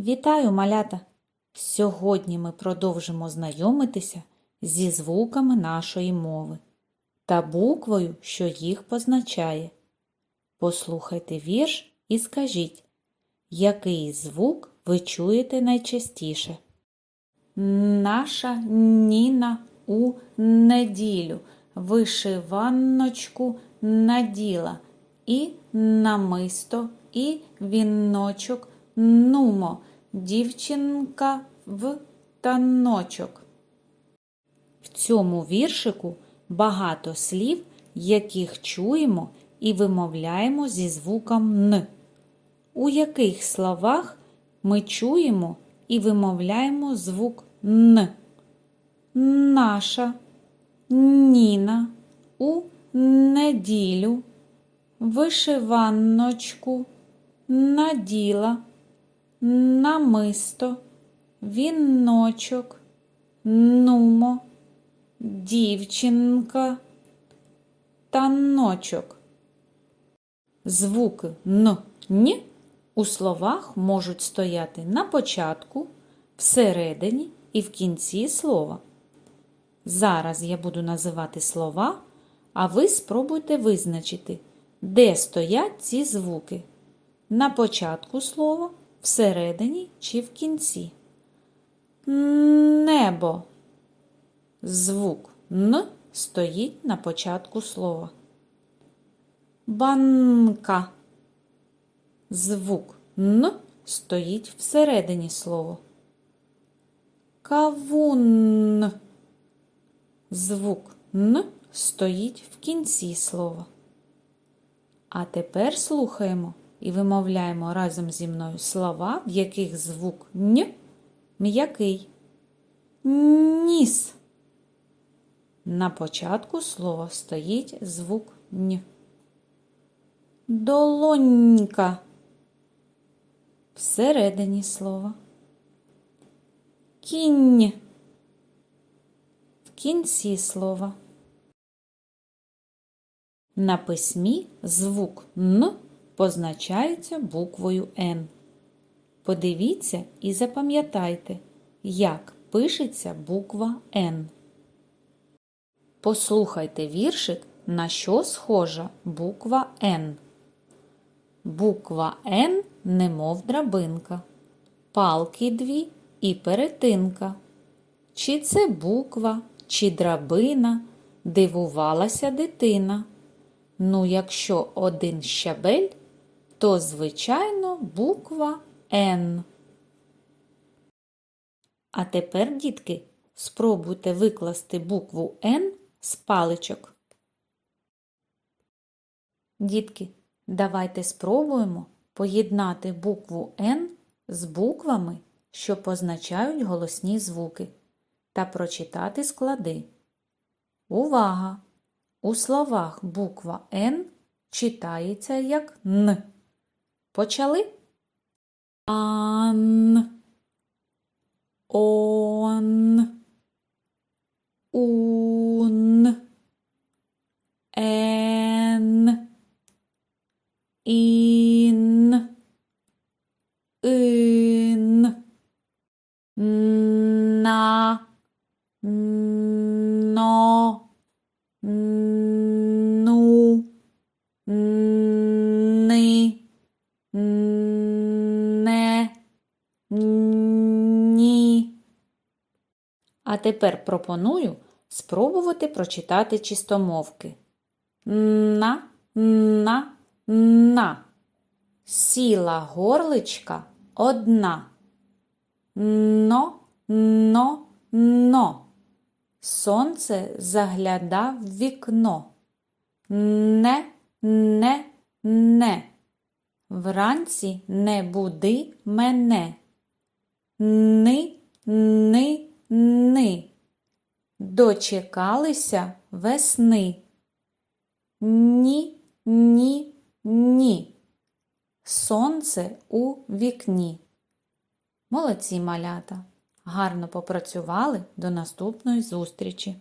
Вітаю, малята! Сьогодні ми продовжимо знайомитися зі звуками нашої мови та буквою, що їх позначає. Послухайте вірш і скажіть, який звук ви чуєте найчастіше? Наша Ніна у неділю вишиваночку наділа і намисто, і віночок нумо, дівчинка в таночок. В цьому віршику багато слів, яких чуємо і вимовляємо зі звуком Н. У яких словах ми чуємо і вимовляємо звук Н? Наша, Ніна, у неділю, вишиваночку, наділа, намисто, віночок, нумо, дівчинка, таночок. Звуки н, н у словах можуть стояти на початку, всередині і в кінці слова. Зараз я буду називати слова, а ви спробуйте визначити, де стоять ці звуки. На початку слова, всередині чи в кінці. Небо. Звук Н стоїть на початку слова. Банка. Звук Н стоїть всередині слова. Кавун. Звук Н стоїть в кінці слова. А тепер слухаємо і вимовляємо разом зі мною слова, в яких звук Н м'який. Ніс. На початку слова стоїть звук Н. Долонька. Всередині слова. Кінь. В кінці слова. На письмі звук Н позначається буквою Н. Подивіться і запам'ятайте, як пишеться буква Н. Послухайте віршик, на що схожа буква Н. Буква Н немов драбинка, палки дві і перетинка. Чи це буква, чи драбина, дивувалася дитина. Ну, якщо один щабель, то, звичайно, буква Н. А тепер, дітки, спробуйте викласти букву Н з паличок. Дітки, давайте спробуємо поєднати букву Н з буквами, що позначають голосні звуки, та прочитати склади. Увага! У словах буква Н читається як Н. Почали? Ан, он, ун, ен, ін, Тепер пропоную спробувати прочитати чистомовки. На, на, на. Сіла горличка одна. Но, но, но. Сонце загляда в вікно. Не, не, не. Вранці не буди мене. Ни, ни. Дочекалися весни. Ні, ні, ні. Сонце у вікні. Молодці малята. Гарно попрацювали до наступної зустрічі.